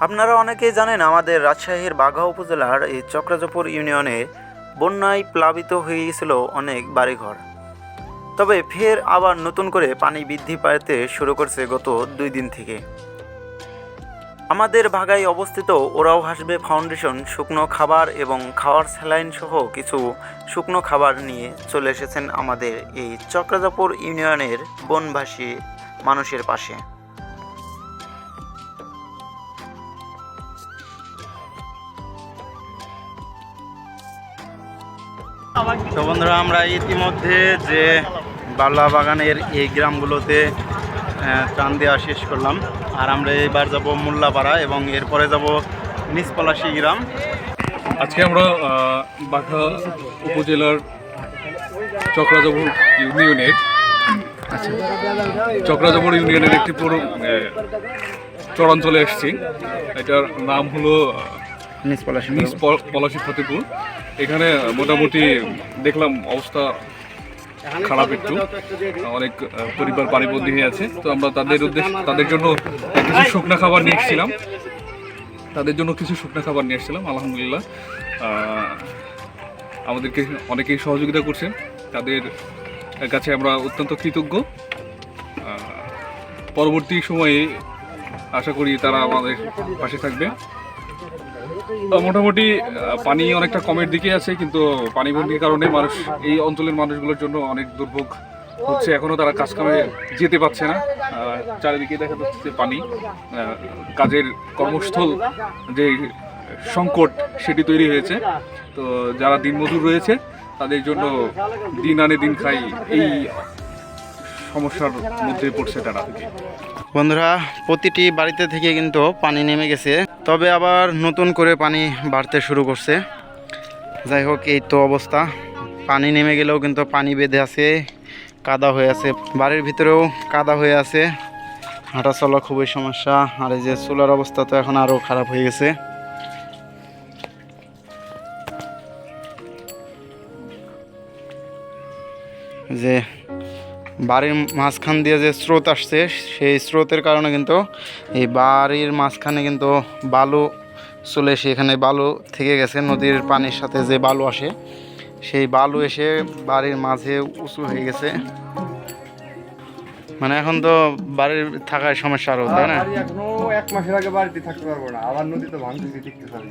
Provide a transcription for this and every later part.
আপনারা অনেকেই জানেন আমাদের রাজশাহীর বাঘা উপজেলার এই চক্রাজপুর ইউনিয়নে বন্যায় প্লাবিত হয়ে গিয়েছিল অনেক বাড়িঘর। তবে ফের আবার নতুন করে পানি বৃদ্ধি পাইতে শুরু করছে গত দুই দিন থেকে। আমাদের ভাগায় অবস্থিত ওরাও হাসবে ফাউন্ডেশন শুকনো খাবার এবং খাওয়ার স্যালাইন সহ কিছু শুকনো খাবার নিয়ে চলে এসেছেন আমাদের এই চক্রাজাপুর ইউনিয়নের বনবাসী মানুষের পাশে। তো বন্ধুরা আমরা ইতিমধ্যে যে বালা বাগানের এই গ্রামগুলোতে ত্রাণ দেওয়া শেষ করলাম। আর আমরা এবার যাব মোল্লাপাড়া এবং এরপরে যাব নিচপলাশি গ্রাম। আজকে আমরা বাঘা উপজেলার চক্রাজবর ইউনিয়নের আচ্ছা চক্রাজবর ইউনিয়নের একটি পুরো চরাঞ্চলে এসেছি। এটার নাম হলো নিজ প- পলাশী ফতেপুর। এখানে মোটামুটি দেখলাম অবস্থা খারাপ একটু। অনেক পরিবার পানিবন্দী হয়ে আছে। তো আমরা তাদের উদ্দেশ্য তাদের জন্য কিছু শুকনা খাবার নিয়ে এসেছিলাম। তাদের জন্য কিছু শুকনা খাবার নিয়ে এসেছিলাম আলহামদুলিল্লাহ। আমাদেরকে অনেকেই সহযোগিতা করছেন। তাদের কাছে আমরা অত্যন্ত কৃতজ্ঞ। পরবর্তী সময়ে আশা করি তারা আমাদের পাশে থাকবে। মোটামুটি পানি অনেকটা কমের দিকে আছে, কিন্তু পানিবন্দির কারণে মানুষ এই অঞ্চলের মানুষগুলোর জন্য অনেক দুর্ভোগ হচ্ছে। এখনও তারা কাজ কামে যেতে পারছে না। চারিদিকে দেখা যাচ্ছে যে পানি কাজের কর্মস্থল যে সংকট, সেটি তৈরি হয়েছে। তো যারা দিনমজুর রয়েছে, তাদের জন্য দিন আনে দিন খাই এই সমস্যার মধ্যে পড়ছে তারা। বন্ধুরা, প্রতিটি বাড়িতে থেকে কিন্তু পানি নেমে গেছে। তবে আবার নতুন করে পানি বাড়তে শুরু করছে। যাই হোক, এই তো অবস্থা। পানি নেমে গেলেও কিন্তু পানি বেঁধে আছে, কাদা হয়ে আছে। বাড়ির ভিতরেও কাদা হয়ে আছে। হাঁটা চলা খুবই সমস্যা। আর এই যে চুলার অবস্থা তো এখন আরও খারাপ হয়ে গেছে। যে বাড়ির মাঝখান দিয়ে যে স্রোত আসছে সেই স্রোতের কারণে কিন্তু এই বাড়ির মাঝখানে কিন্তু বালু চলে এসে এখানে বালু থেকে গেছে নদীর পানির সাথে যে বালু আসে সেই বালু এসে বাড়ির মাঝে উঁচু হয়ে গেছে। মানে এখন তো বাড়ির থাকার সমস্যা আরও তাই না? এখনও এক মাসের আগে বাড়িতে থাকতে পারব না আবার নদী তো ভাঙতেছি দেখতে পারি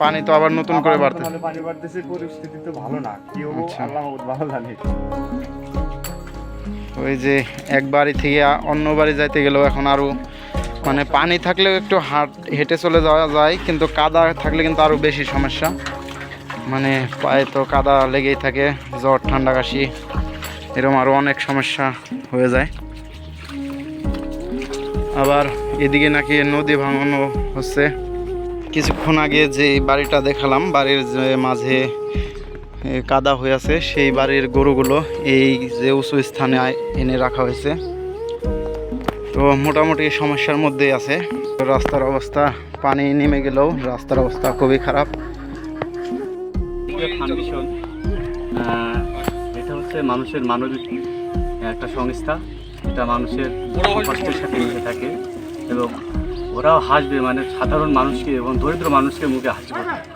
পানি তো আবার নতুন করে বাড়তে পানি বাড়তেছে পরিস্থিতি তো ভালো না কেউ আচ্ছা। আল্লাহ ভালো জানে। ওই যে এক বাড়ি থেকে অন্য বাড়ি যাইতে গেলেও এখন আরও মানে পানি থাকলেও একটু হাট হেঁটে চলে যাওয়া যায়, কিন্তু কাদা থাকলে কিন্তু আরও বেশি সমস্যা। মানে পায়ে তো কাদা লেগেই থাকে, জ্বর, ঠান্ডা, কাশি এরকম আরও অনেক সমস্যা হয়ে যায়। আবার এদিকে নাকি নদী ভাঙানো হচ্ছে। কিছুক্ষণ আগে যে বাড়িটা দেখালাম, বাড়ির যে মাঝে কাদা হয়ে আছে। সেই বাড়ির গরুগুলো এই যে উঁচু স্থানে এনে রাখা হয়েছে। তো মোটামুটি সমস্যার মধ্যেই আছে। রাস্তার অবস্থা, পানি নেমে গেলেও রাস্তার অবস্থা খুবই খারাপ। এটা হচ্ছে মানুষের মানবিক, একটা সংস্থা। এটা মানুষের কষ্টের সাথে মিশে থাকে। এবং ওরাও হাসবে মানে সাধারণ মানুষকে এবং দরিদ্র মানুষকে মুখে হাসি ফোটায়। এই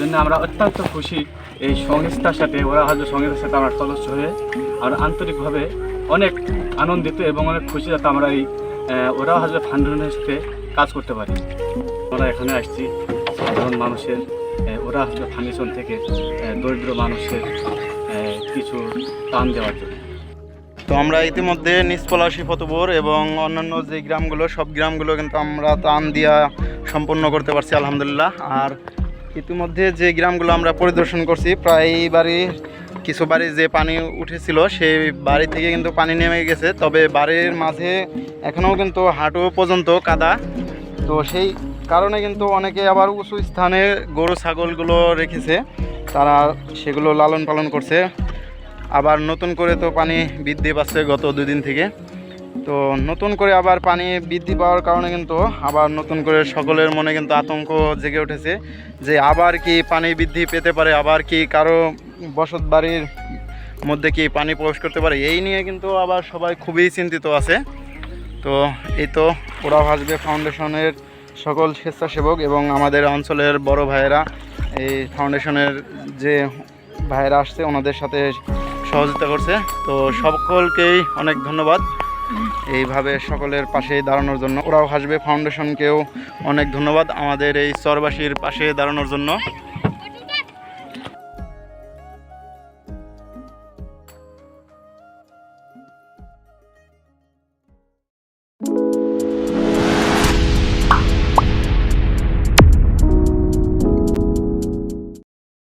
জন্য আমরা অত্যন্ত খুশি এই সংস্থার সাথে, ওরা হাসবে সংস্থার সাথে আমরা সদস্য হয়ে আর আন্তরিকভাবে অনেক আনন্দিত এবং অনেক খুশি যাতে আমরা এই ওরা ফাউন্ডেশনের সাথে কাজ করতে পারি। আমরা এখানে আসছি, সাধারণ মানুষের ওরা হাসবে ফাউন্ডেশন থেকে দরিদ্র মানুষের কিছু দান দেওয়ার জন্য। তো আমরা ইতিমধ্যে নিষ্পলাশী ফতপুর এবং অন্যান্য যে গ্রামগুলো, সব গ্রামগুলো কিন্তু আমরা ত্রাণ দিয়া সম্পন্ন করতে পারছি, আলহামদুলিল্লাহ। আর ইতিমধ্যে যে গ্রামগুলো আমরা পরিদর্শন করছি, প্রায় বাড়ি, কিছু বাড়ি যে পানি উঠেছিল, সেই বাড়ি থেকে কিন্তু পানি নেমে গেছে। তবে বাড়ির মাঝে এখনও কিন্তু হাঁটু পর্যন্ত কাদা। তো সেই কারণে কিন্তু অনেকে আবার উঁচু স্থানে গরু, ছাগলগুলো রেখেছে। তারা সেগুলো লালন পালন করছে। আবার নতুন করে তো পানি বৃদ্ধি পাচ্ছে গত দুদিন থেকে। তো নতুন করে আবার পানি বৃদ্ধি পাওয়ার কারণে কিন্তু আবার নতুন করে সকলের মনে কিন্তু আতঙ্ক জেগে উঠেছে যে আবার কি পানি বৃদ্ধি পেতে পারে, আবার কি কারও বসত বাড়ির মধ্যে কি পানি প্রবেশ করতে পারে, এই নিয়ে কিন্তু আবার সবাই খুবই চিন্তিত আছে। তো এই তো ওরা ভাসবে ফাউন্ডেশনের সকল স্বেচ্ছাসেবক এবং আমাদের অঞ্চলের বড় ভাইয়েরা। এই ফাউন্ডেশনের যে ভাইয়েরা আসছে, ওনাদের সাথে সহযোগিতা করছে। তো সকলকেই অনেক ধন্যবাদ। এইভাবে সকলের পাশে দাঁড়ানোর জন্য। ওরাও হাসবে ফাউন্ডেশনকেও অনেক ধন্যবাদ আমাদের এই চরবাসীর পাশে দাঁড়ানোর জন্য।